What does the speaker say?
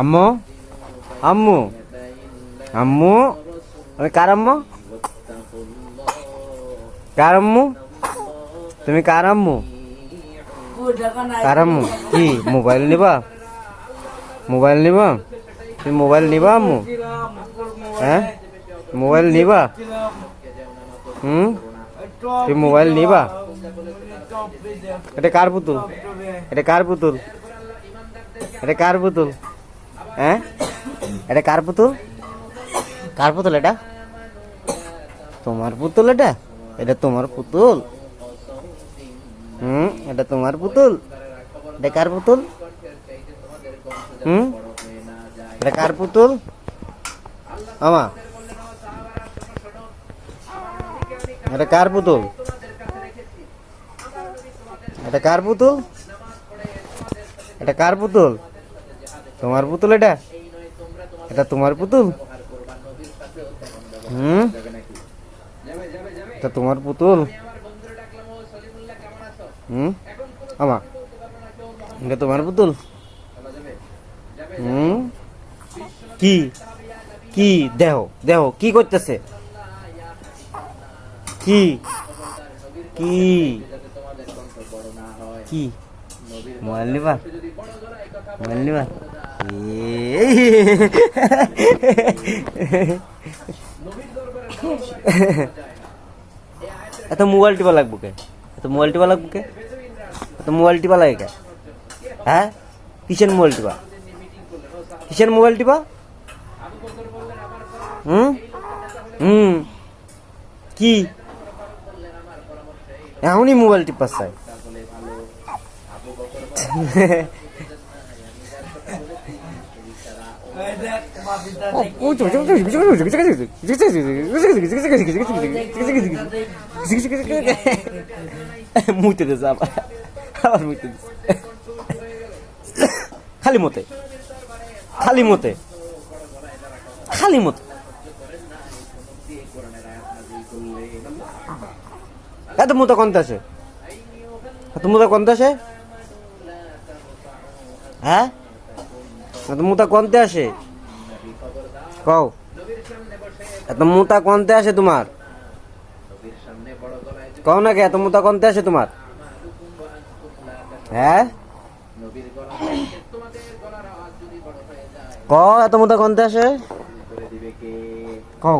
আম্মু? আম্মু? আম্মু? আমি কার আম্মু? কার আম্মু? তুমি কার আম্মু? কার আম্মু? কি, মোবাইল নিবা? মোবাইল নিবা? তুমি মোবাইল নিবা আম্মু? হ্যাঁ? মোবাইল নিবা? হুম? তুমি মোবাইল নিবা? এটা কার পুতুল? এটা কার পুতুল? এটা কার পুতুল? হ্যাঁ? এটা কার পুতুল? কার পুতুল এটা? তোমার পুতুল এটা? এটা তোমার পুতুল। হুম এটা তোমার পুতুল। এটা কার পুতুল? হুম? এটা কার পুতুল? আমা এটা কার পুতুল? এটা কার পুতুল? এটা কার পুতুল? তোমার পুতুল এটা? এটা তোমার পুতুল? হুম? এটা তোমার পুতুল? হুম? আমা, এটা তোমার পুতুল? হুম? কি? কি? দেহ দেহ, কি করতেছে? কি? কি? কি? মোবাইল নিবা মোবাইল নিবা এত মোবাইল টিপা লাগবো কে? এত মোবাইল টিপা লাগবো কে? এত মোবাইল টিপা লাগে কে? হ্যাঁ? কিসের মোবাইল টিপা? কিসের মোবাইল টিপা? হুম? হুম। কি? এমনই মোবাইল টিপাস চাই। মুইতে দিছে আবার আবার মুইতে দিছে খালি মতে খালি মতে খালি মতে এত মুতা কোনতে আছে এত মুতা কোনতে আছে হ্যাঁ? এত মুতা কোনতে আসে? কও। এত মুতা কোনতে আসে তোমার? কও না কে, এত মুতা কোনতে আসে তোমার? হ্যাঁ? ক এত মুতা কোনতে আসে? কও।